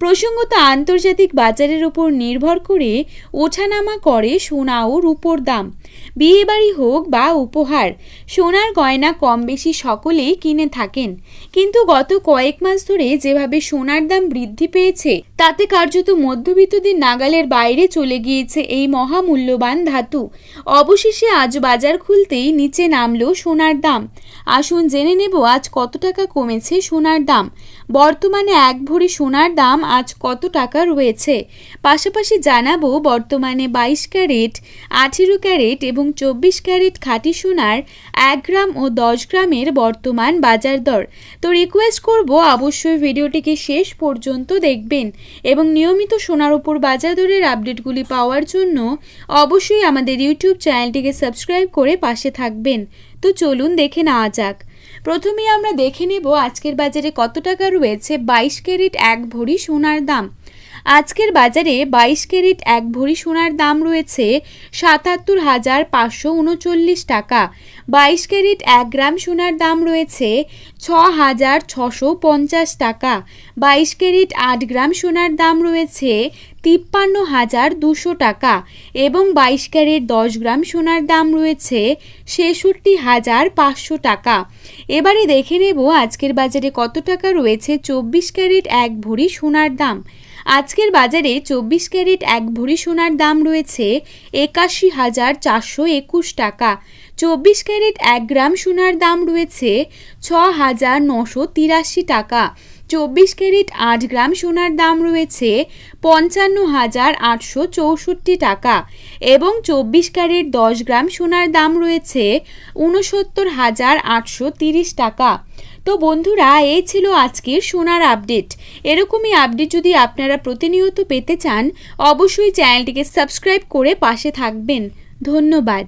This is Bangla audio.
প্রসঙ্গত আন্তর্জাতিক বাজারের উপর নির্ভর করে ওঠানামা করে সোনা ও রূপোর দাম। বিয়েবাড়ি হোক বা উপহার, সোনার গয়না কম বেশি সকলেই কিনে থাকেন। কিন্তু গত কয়েক মাস ধরে যেভাবে সোনার দাম বৃদ্ধি পেয়েছে, তাতে কার্যত মধ্যবিত্তদের নাগালের বাইরে চলে গিয়েছে এই মহামূল্যবান ধাতু। অবশেষে আজ বাজার খুলতেই নিচে নামল সোনার দাম। আসুন জেনে নেব আজ কত টাকা কমেছে সোনার দাম। বর্তমানে এক ভরি সোনার দাম আজ কত টাকা রয়েছে? পাশাপাশি জানাব বর্তমানে বাইশ ক্যারেট, আঠেরো ক্যারেট এবং চব্বিশ ক্যারেট খাঁটি সোনার এক গ্রাম ও দশ গ্রামের বর্তমান বাজার দর। তো রিকোয়েস্ট করব অবশ্যই ভিডিওটিকে শেষ পর্যন্ত দেখবেন এবং নিয়মিত সোনার উপর বাজার দরের আপডেটগুলি পাওয়ার জন্য অবশ্যই আমাদের ইউটিউব চ্যানেলটিকে সাবস্ক্রাইব করে পাশে থাকবেন। তো চলুন দেখে নেওয়া যাক। প্রথমেই আমরা দেখে নেব আজকের বাজারে কত টাকা রয়েছে। বাইশ ক্যারেট এক ভরি সোনার দাম। আজকের বাজারে বাইশ ক্যারেট এক ভরি সোনার দাম রয়েছে সাতাত্তর হাজার পাঁচশো উনচল্লিশ টাকা। বাইশ ক্যারেট এক গ্রাম সোনার দাম রয়েছে ছ হাজার ছশো পঞ্চাশ টাকা। বাইশ ক্যারেট আট গ্রাম সোনার দাম রয়েছে তিপ্পান্ন হাজার দুশো টাকা এবং বাইশ ক্যারেট দশ গ্রাম সোনার দাম রয়েছে ছেষট্টি হাজার পাঁচশো টাকা। এবারে দেখে নেব আজকের বাজারে কত টাকা রয়েছে। চব্বিশ ক্যারেট এক ভরি সোনার দাম। আজকের বাজারে চব্বিশ ক্যারেট এক ভরি সোনার দাম রয়েছে একাশি হাজার চারশো একুশ টাকা। চব্বিশ ক্যারেট এক গ্রাম সোনার দাম রয়েছে ছ হাজার নশো তিরাশি টাকা। চব্বিশ ক্যারেট আট গ্রাম সোনার দাম রয়েছে পঞ্চান্ন হাজার আটশো চৌষট্টি টাকা এবং চব্বিশ ক্যারেট দশ গ্রাম সোনার দাম রয়েছে ঊনসত্তর হাজার আটশো তিরিশ টাকা। তো বন্ধুরা এই ছিল আজকের সোনার আপডেট। এরকমই আপডেট যদি আপনারা প্রতিনিয়ত পেতে চান, অবশ্যই চ্যানেলটিকে সাবস্ক্রাইব করে পাশে থাকবেন। ধন্যবাদ।